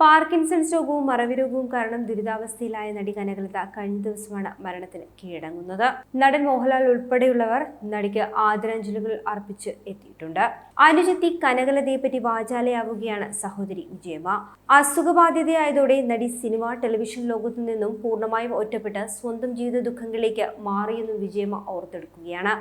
Parkinson's രോഗവും മറവി രോഗവും കാരണം ദുരിതാവസ്ഥയിലായ നടി കനകലത കഴിഞ്ഞ ദിവസമാണ് മരണത്തിന് കീഴടങ്ങുന്നത്. നടൻ മോഹൻലാൽ ഉൾപ്പെടെയുള്ളവർ നടിക്ക് ആദരാഞ്ജലികൾ അർപ്പിച്ച് എത്തിയിട്ടുണ്ട്. അനുജത്തി കനകലതയെ പറ്റി വാചാലയാവുകയാണ് സഹോദരി വിജയമ്മ. അസുഖബാധിതയായതോടെ നടി സിനിമ ടെലിവിഷൻ ലോകത്തു നിന്നും പൂർണമായും ഒറ്റപ്പെട്ട് സ്വന്തം ജീവിത ദുഃഖങ്ങളിലേക്ക് മാറിയെന്നും വിജയമ്മ ഓർത്തെടുക്കുകയാണ്.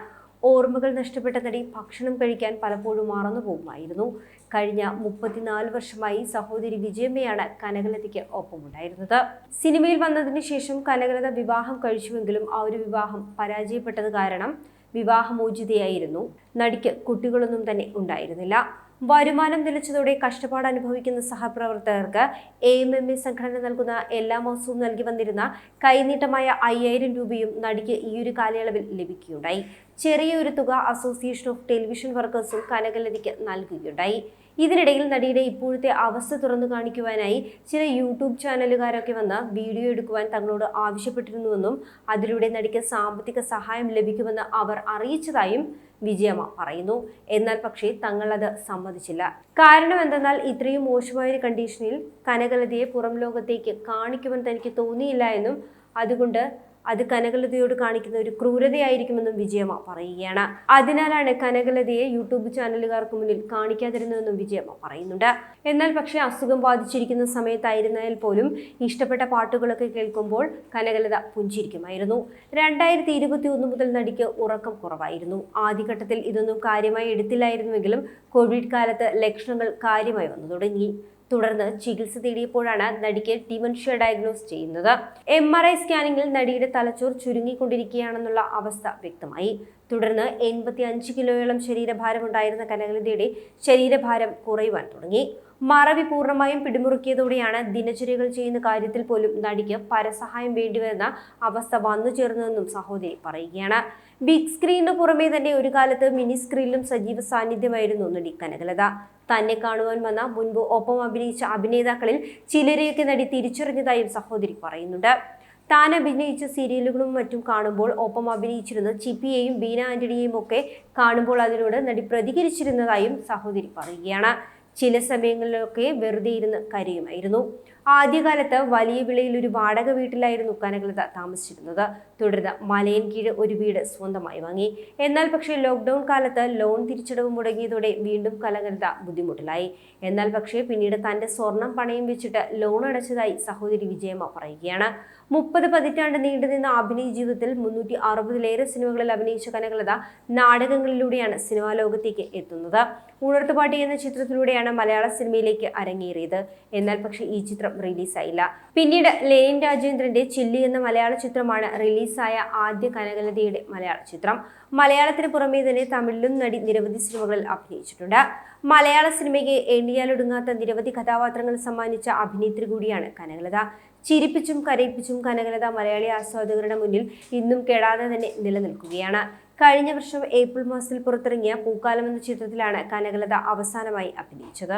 ഓർമ്മകൾ നഷ്ടപ്പെട്ട നടി ഭക്ഷണം കഴിക്കാൻ പലപ്പോഴും മറന്നു പോകുമായിരുന്നു. കഴിഞ്ഞ മുപ്പത്തിനാല് വർഷമായി സഹോദരി വിജയമ്മയാണ് കനകലതയ്ക്ക് ഒപ്പമുണ്ടായിരുന്നത്. സിനിമയിൽ വന്നതിന് ശേഷം കനകലത വിവാഹം കഴിച്ചുവെങ്കിലും ആ ഒരു വിവാഹം പരാജയപ്പെട്ടത് കാരണം വിവാഹമോചിതയായിരുന്നു. നടിക്ക് കുട്ടികളൊന്നും തന്നെ ഉണ്ടായിരുന്നില്ല. വരുമാനം നിലച്ചതോടെ കഷ്ടപ്പാട് അനുഭവിക്കുന്ന സഹപ്രവർത്തകർക്ക് എ എം എം എ സംഘടന നൽകുന്ന എല്ലാ മാസവും നൽകി വന്നിരുന്ന കൈനീട്ടമായ അയ്യായിരം രൂപയും നടിക്ക് ഈയൊരു കാലയളവിൽ ലഭിക്കുകയുണ്ടായി. ചെറിയൊരു തുക അസോസിയേഷൻ ഓഫ് ടെലിവിഷൻ വർക്കേഴ്സും കനകലതിക്ക് നൽകുകയുണ്ടായി. ഇതിനിടയിൽ നടിയുടെ ഇപ്പോഴത്തെ അവസ്ഥ തുറന്നു കാണിക്കുവാനായി ചില യൂട്യൂബ് ചാനലുകാരൊക്കെ വന്ന് വീഡിയോ എടുക്കുവാൻ തങ്ങളോട് ആവശ്യപ്പെട്ടിരുന്നുവെന്നും അതിലൂടെ നടിക്ക് സാമ്പത്തിക സഹായം ലഭിക്കുമെന്ന് അവർ അറിയിച്ചതായും വിജയമ്മ പറയുന്നു. എന്നാൽ പക്ഷേ തങ്ങൾ അത് സമ്മതിച്ചില്ല. കാരണം എന്തെന്നാൽ ഇത്രയും മോശമായ ഒരു കണ്ടീഷനിൽ കനകലതയെ പുറം ലോകത്തേക്ക് കാണിക്കുമെന്ന് തനിക്ക് തോന്നിയില്ല എന്നും അതുകൊണ്ട് അത് കനകലതയോട് കാണിക്കുന്ന ഒരു ക്രൂരതയായിരിക്കുമെന്നും വിജയമ്മ പറയുകയാണ്. അതിനാലാണ് കനകലതയെ യൂട്യൂബ് ചാനലുകാർക്ക് മുന്നിൽ കാണിക്കാതിരുന്നതെന്നും വിജയമ്മ പറയുന്നുണ്ട്. എന്നാൽ പക്ഷേ അസുഖം ബാധിച്ചിരിക്കുന്ന സമയത്തായിരുന്നാൽ പോലും ഇഷ്ടപ്പെട്ട പാട്ടുകളൊക്കെ കേൾക്കുമ്പോൾ കനകലത പുഞ്ചിരിക്കുമായിരുന്നു. രണ്ടായിരത്തി ഇരുപത്തി ഒന്ന് മുതൽ നടിക്ക് ഉറക്കം കുറവായിരുന്നു. ആദ്യഘട്ടത്തിൽ ഇതൊന്നും കാര്യമായി എടുത്തില്ലായിരുന്നുവെങ്കിലും കോവിഡ് കാലത്ത് ലക്ഷണങ്ങൾ കാര്യമായി വന്നു തുടങ്ങി തുടർന്ന് ചികിത്സ തേടിയപ്പോഴാണ് നടിക്ക് ഡിമൻഷ്യ ഡയഗ്നോസ് ചെയ്യുന്നത്. എം ആർ ഐ സ്കാനിങ്ങിൽ നടിയുടെ തലച്ചോർ ചുരുങ്ങിക്കൊണ്ടിരിക്കുകയാണെന്നുള്ള അവസ്ഥ വ്യക്തമായി. തുടർന്ന് എൺപത്തി അഞ്ച് കിലോയോളം ശരീരഭാരമുണ്ടായിരുന്ന കനകലതയുടെ ശരീരഭാരം കുറയുവാൻ തുടങ്ങി. മറവി പൂർണമായും പിടിമുറുക്കിയതോടെയാണ് ദിനചര്യകൾ ചെയ്യുന്ന കാര്യത്തിൽ പോലും നടിക്ക് പരസഹായം വേണ്ടിവരുന്ന അവസ്ഥ വന്നു ചേർന്നതെന്നും സഹോദരി പറയുകയാണ്. ബിഗ് സ്ക്രീനിന് പുറമെ തന്നെ ഒരു കാലത്ത് മിനി സ്ക്രീനിലും സജീവ സാന്നിധ്യമായിരുന്നു നടി കനകലത. തന്നെ കാണുവാൻ വന്ന മുൻപ് ഒപ്പം അഭിനയിച്ച അഭിനേതാക്കളിൽ ചിലരെയൊക്കെ നടി തിരിച്ചറിഞ്ഞതായും സഹോദരി പറയുന്നുണ്ട്. താൻ അഭിനയിച്ച സീരിയലുകളും മറ്റും കാണുമ്പോൾ ഒപ്പം അഭിനയിച്ചിരുന്ന ചിപ്പിയെയും ബീന ആന്റണിയെയും ഒക്കെ കാണുമ്പോൾ അതിനോട് നടി പ്രതികരിച്ചിരുന്നതായും സഹോദരി പറയുകയാണ്. ചില സമയങ്ങളിലൊക്കെ വെറുതെ ഇരുന്ന് കരയുമായിരുന്നു. ആദ്യകാലത്ത് വലിയ വിളയിൽ ഒരു വാടക വീട്ടിലായിരുന്നു കനകലത താമസിച്ചിരുന്നത്. തുടർന്ന് മലയൻ കീഴ് ഒരു വീട് സ്വന്തമായി വാങ്ങി. എന്നാൽ പക്ഷേ ലോക്ക്ഡൌൺ കാലത്ത് ലോൺ തിരിച്ചടവ് മുടങ്ങിയതോടെ വീണ്ടും കനകലത ബുദ്ധിമുട്ടിലായി. എന്നാൽ പക്ഷേ പിന്നീട് തന്റെ സ്വർണം പണയം വെച്ചിട്ട് ലോൺ അടച്ചതായി സഹോദരി വിജയമ്മ പറയുകയാണ്. മുപ്പത് പതിറ്റാണ്ട് നീണ്ടുനിന്ന അഭിനയ ജീവിതത്തിൽ മുന്നൂറ്റി അറുപതിലേറെ സിനിമകളിൽ അഭിനയിച്ച കനകലത നാടകങ്ങളിലൂടെയാണ് സിനിമാ ലോകത്തേക്ക് എത്തുന്നത്. ഉണർത്തുപാട്ടി എന്ന ചിത്രത്തിലൂടെയാണ് മലയാള സിനിമയിലേക്ക് അരങ്ങേറിയത്. എന്നാൽ പക്ഷേ ഈ ചിത്രം റിലീസായില്ല. പിന്നീട് ലെനിൻ രാജേന്ദ്രന്റെ ചില്ലി എന്ന മലയാള ചിത്രമാണ് റിലീസായ ആദ്യ കനകലതയുടെ മലയാള ചിത്രം. മലയാളത്തിന് പുറമേ തന്നെ തമിഴിലും നടി നിരവധി സിനിമകളിൽ അഭിനയിച്ചിട്ടുണ്ട്. മലയാള സിനിമയ്ക്ക് എണ്ണിയാലൊടുങ്ങാത്ത നിരവധി കഥാപാത്രങ്ങൾ സമ്മാനിച്ച അഭിനേത്രി കൂടിയാണ് കനകലത. ചിരിപ്പിച്ചും കരയിപ്പിച്ചും കനകലത മലയാളി ആസ്വാദകരുടെ മുന്നിൽ ഇന്നും കെടാതെ തന്നെ നിലനിൽക്കുകയാണ്. കഴിഞ്ഞ വർഷം ഏപ്രിൽ മാസത്തിൽ പുറത്തിറങ്ങിയ പൂക്കാലം എന്ന ചിത്രത്തിലാണ് കനകലത അവസാനമായി അഭിനയിച്ചത്.